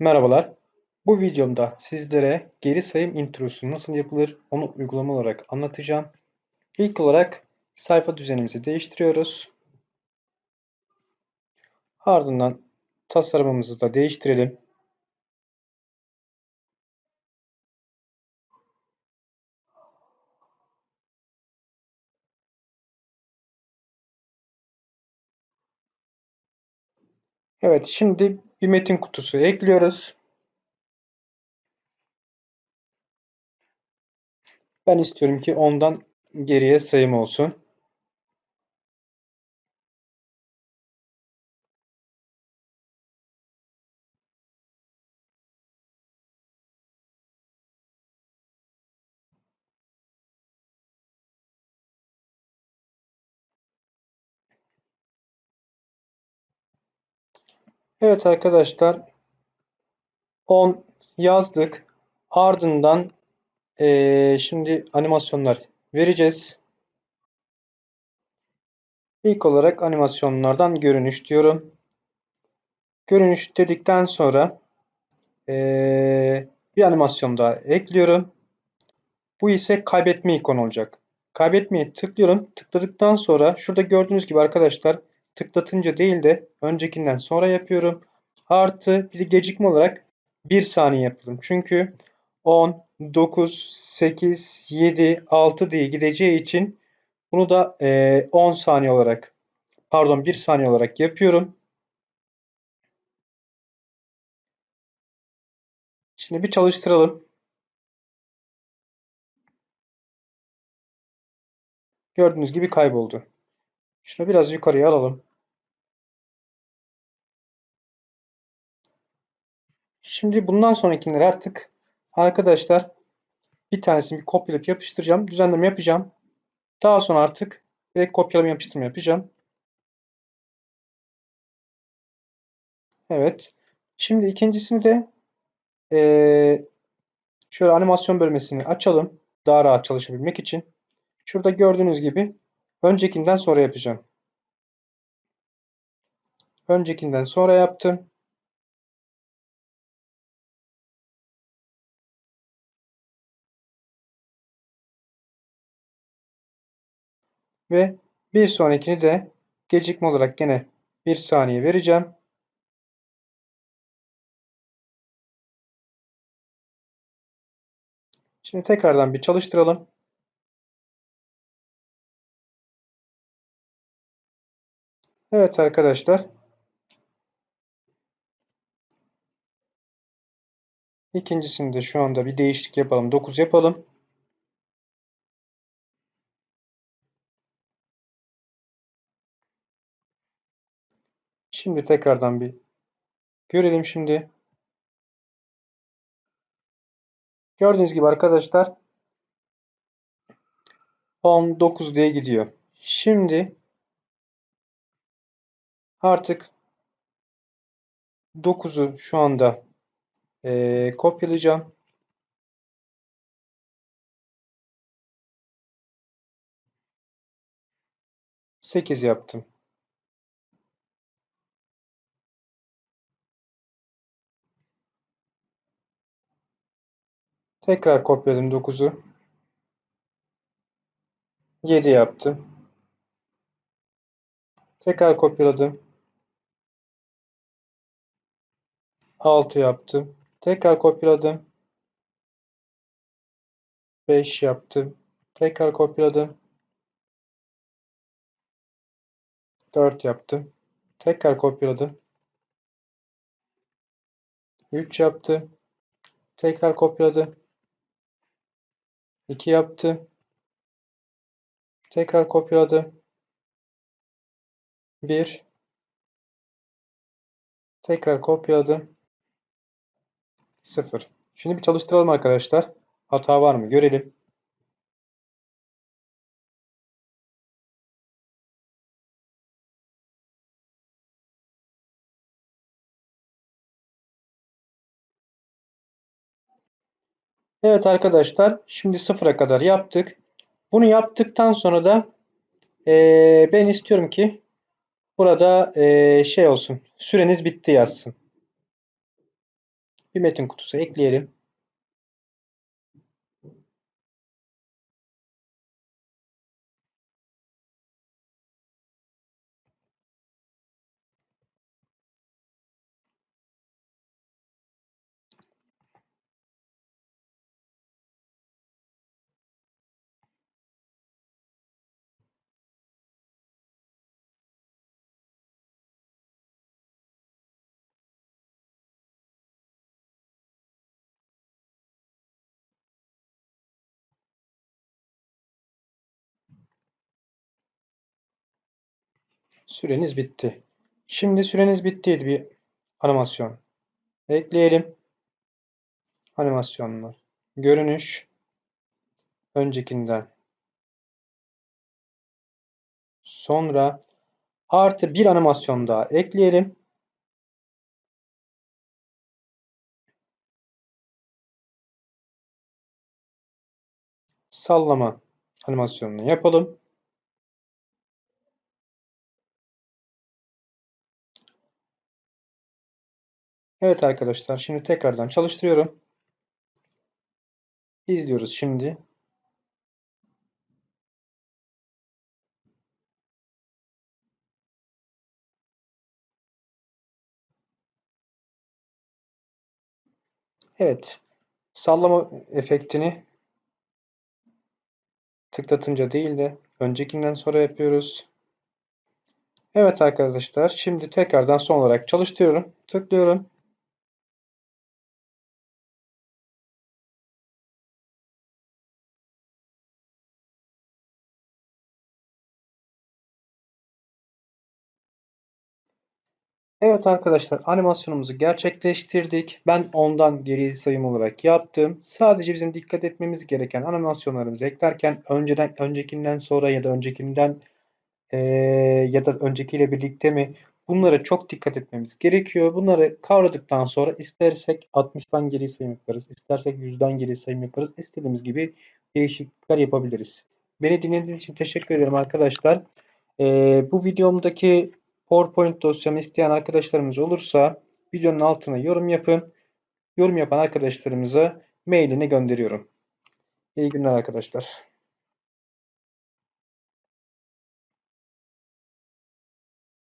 Merhabalar. Bu videomda sizlere geri sayım introsu nasıl yapılır onu uygulama olarak anlatacağım. İlk olarak sayfa düzenimizi değiştiriyoruz. Ardından tasarımımızı da değiştirelim. Evet, şimdi bir metin kutusu ekliyoruz. Ben istiyorum ki ondan geriye sayım olsun. Evet arkadaşlar 10 yazdık. Ardından ee, şimdi animasyonlar vereceğiz. İlk olarak animasyonlardan görünüş diyorum. Görünüş dedikten sonra ee, bir animasyon daha ekliyorum. Bu ise kaybetme ikonu olacak. Kaybetmeye tıklıyorum. Tıkladıktan sonra şurada gördüğünüz gibi arkadaşlar tıklatınca değil de öncekinden sonra yapıyorum. Artı bir gecikme olarak 1 saniye yapalım. Çünkü 10, 9, 8, 7, 6 diye gideceği için bunu da 10 saniye olarak pardon 1 saniye olarak yapıyorum. Şimdi bir çalıştıralım. Gördüğünüz gibi kayboldu. Şunu biraz yukarıya alalım. Şimdi bundan sonrakileri artık arkadaşlar bir tanesini bir kopyalayıp yapıştıracağım. Düzenleme yapacağım. Daha sonra artık direkt kopyalama yapıştırma yapacağım. Evet. Şimdi ikincisini de ee, şöyle animasyon bölmesini açalım. Daha rahat çalışabilmek için. Şurada gördüğünüz gibi öncekinden sonra yapacağım. Öncekinden sonra yaptım. Ve bir sonrakini de gecikme olarak gene bir saniye vereceğim. Şimdi tekrardan bir çalıştıralım. Evet arkadaşlar. İkincisinde şu anda bir değişiklik yapalım. 9 yapalım. Şimdi tekrardan bir görelim şimdi. Gördüğünüz gibi arkadaşlar 19 diye gidiyor. Şimdi artık 9'u şu anda e, kopyalayacağım. Sekiz yaptım. Tekrar kopyaladım 9'u. 7 yaptım. Tekrar kopyaladım. 6 yaptım. Tekrar kopyaladım. 5 yaptım. Tekrar kopyaladım. 4 yaptım. Tekrar kopyaladım. 3 yaptım. Tekrar kopyaladım. 2 yaptım. Tekrar kopyaladım. 1 Tekrar kopyaladım. 0. Şimdi bir çalıştıralım arkadaşlar. Hata var mı görelim. Evet arkadaşlar şimdi sıfıra kadar yaptık. Bunu yaptıktan sonra da e, ben istiyorum ki burada e, şey olsun süreniz bitti yazsın. Bir metin kutusu ekleyelim. Süreniz bitti. Şimdi süreniz bittiydi bir animasyon. Ekleyelim. Animasyonlar. Görünüş. Öncekinden. Sonra artı bir animasyon daha ekleyelim. Sallama animasyonunu yapalım. Evet arkadaşlar şimdi tekrardan çalıştırıyorum. İzliyoruz şimdi. Evet. Sallama efektini tıklatınca değil de öncekinden sonra yapıyoruz. Evet arkadaşlar şimdi tekrardan son olarak çalıştırıyorum. Tıklıyorum. Evet arkadaşlar animasyonumuzu gerçekleştirdik. Ben ondan geri sayım olarak yaptım. Sadece bizim dikkat etmemiz gereken animasyonlarımızı eklerken önceden öncekinden sonra ya da öncekinden e, ya da öncekiyle birlikte mi bunlara çok dikkat etmemiz gerekiyor. Bunları kavradıktan sonra istersek 60'tan geri sayım yaparız. istersek 100'den geri sayım yaparız. İstediğimiz gibi değişiklikler yapabiliriz. Beni dinlediğiniz için teşekkür ederim arkadaşlar. E, bu videomdaki PowerPoint dosyamı isteyen arkadaşlarımız olursa videonun altına yorum yapın. Yorum yapan arkadaşlarımıza mailini gönderiyorum. İyi günler arkadaşlar.